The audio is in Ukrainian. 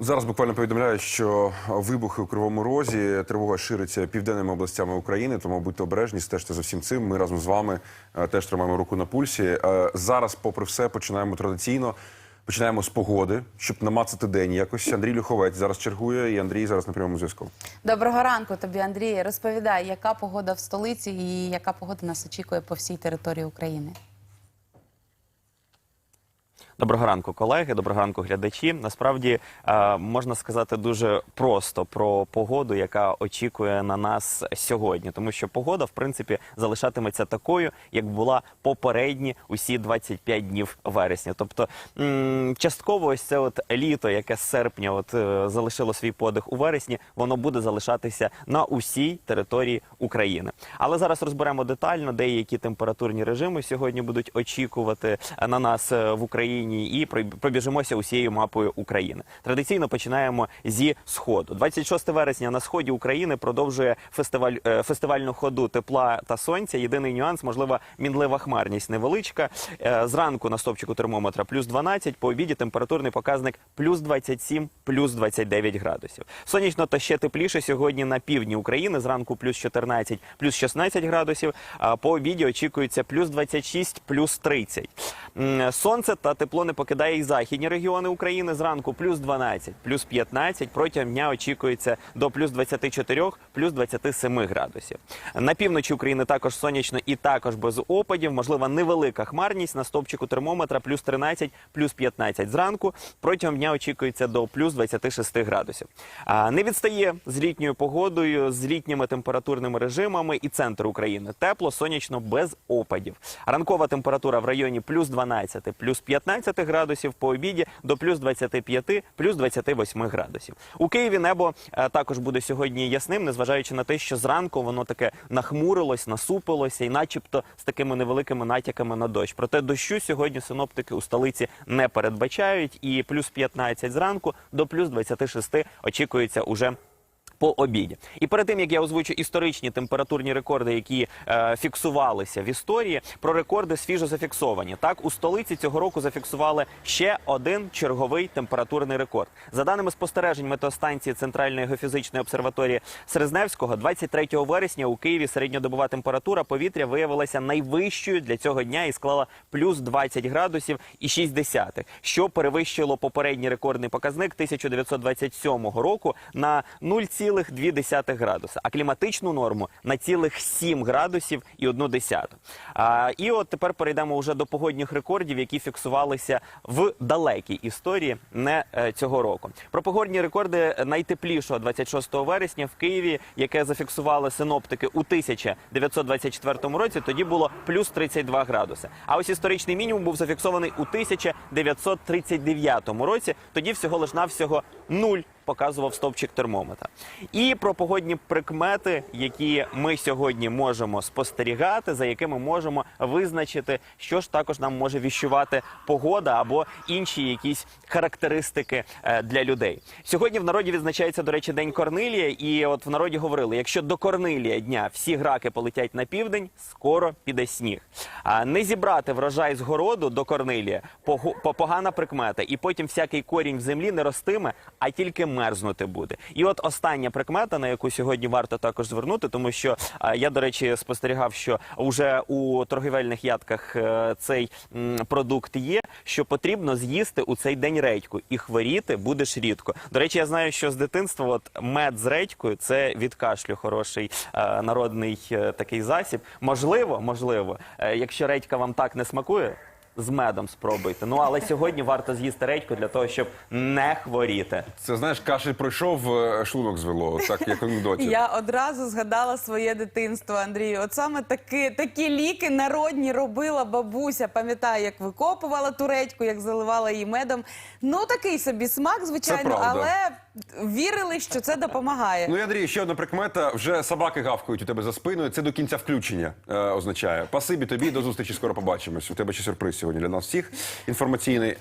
Зараз буквально повідомляють, що вибухи у Кривому Розі, тривога шириться південними областями України, тому будьте обережні, стежте за всім цим. Ми разом з вами е, теж тримаємо руку на пульсі. Е, Зараз, попри все, починаємо традиційно. Починаємо з погоди, щоб намацати день якось. Андрій Люховець зараз чергує, і Андрій зараз на прямому зв'язку. Доброго ранку тобі, Андрій. Розповідай, яка погода в столиці і яка погода нас очікує по всій території України. Доброго ранку, колеги. Доброго ранку, глядачі. Насправді е, можна сказати дуже просто про погоду, яка очікує на нас сьогодні, тому що погода, в принципі, залишатиметься такою, як була попередні усі 25 днів вересня. Тобто частково ось це от літо, яке з серпня от е, залишило свій подих у вересні, воно буде залишатися на усій території України. Але зараз розберемо детально деякі температурні режими сьогодні будуть очікувати на нас е, в Україні і пробіжимося усією мапою України. Традиційно починаємо зі сходу. 26 вересня на сході України продовжує фестиваль е, фестивальну ходу тепла та сонця. Єдиний нюанс, можливо, мінлива хмарність невеличка. Е, Зранку на стопчику термометра плюс 12, по обіді температурний показник плюс 27, плюс 29 градусів. Сонячно та ще тепліше сьогодні на півдні України. Зранку плюс 14, плюс 16 градусів. А по обіді очікується плюс 26, плюс 30. Сонце та тепло не покидає і західні регіони України. Зранку плюс 12, плюс 15. Протягом дня очікується до плюс 24, плюс 27 градусів. На півночі України також сонячно і також без опадів. Можлива невелика хмарність на стопчику термометра плюс 13, плюс 15 зранку. Протягом дня очікується до плюс 26 градусів. А, Не відстає з літньою погодою, з літніми температурними режимами і центр України. Тепло, сонячно, без опадів. Ранкова температура в районі плюс 12, плюс 15 градусів, по обіді до плюс 25, плюс 28 градусів. У Києві небо е, також буде сьогодні ясним, незважаючи на те, що зранку воно таке нахмурилось, насупилося і начебто з такими невеликими натяками на дощ. Проте дощу сьогодні синоптики у столиці не передбачають, і плюс 15 зранку до плюс 26 очікується уже по обіді. І перед тим як я озвучу історичні температурні рекорди, які е, фіксувалися в історії, про рекорди свіжо зафіксовані. Так, у столиці цього року зафіксували ще один черговий температурний рекорд. За даними спостережень метеостанції Центральної геофізичної обсерваторії Серезневського, 23 вересня у Києві середньодобова температура повітря виявилася найвищою для цього дня і склала плюс 20 градусів і 6 десятих, що перевищило попередній рекордний показник 1927 року на 0,2 градуса, а кліматичну норму на цілих 7 градусів і 1 десяту. А, і от тепер перейдемо вже до погодних рекордів, які фіксувалися в далекій історії не е, цього року. Про погодні рекорди найтеплішого 26 вересня в Києві, яке зафіксували синоптики у 1924 році, тоді було плюс 32 градуси. А ось історичний мінімум був зафіксований у 1939 році. Тоді всього лиш навсього нуль показував стовпчик термометра. І про погодні прикмети, які ми сьогодні можемо спостерігати, за якими можемо визначити, що ж також нам може віщувати погода або інші якісь характеристики е, для людей. Сьогодні в народі відзначається, до речі, день Корнилія, і от в народі говорили: якщо до Корнилія дня всі граки полетять на південь, скоро піде сніг. А не зібрати врожай з городу до Корнилія погана прикмета, і потім всякий корінь в землі не ростиме, а тільки мерзнути буде. І от остання прикмета, на яку сьогодні варто також звернути, тому що а, я, до речі, спостерігав, що вже у торгівельних ядках е, цей продукт є, що потрібно з'їсти у цей день редьку, і хворіти будеш рідко. До речі, я знаю, що з дитинства от мед з редькою це від кашлю хороший е, народний е, такий засіб. Можливо, можливо, е, якщо редька вам так не смакує. З медом спробуйте. Ну але сьогодні варто з'їсти редьку для того, щоб не хворіти. Це знаєш, кашель пройшов, е, шлунок звело, так як в анекдоті. Я одразу згадала своє дитинство, Андрію. От саме такі, такі ліки народні робила бабуся. Пам'ятаю, як викопувала туредьку, як заливала її медом. Ну такий собі смак, звичайно, правда. але вірили, що це допомагає. Ну і Андрій, ще одна прикмета. Вже собаки гавкають у тебе за спиною. Це до кінця включення е, означає. Пасибі тобі, до зустрічі. Скоро побачимось. У тебе ще сюрприз сьогодні для нас всіх. Інформаційний.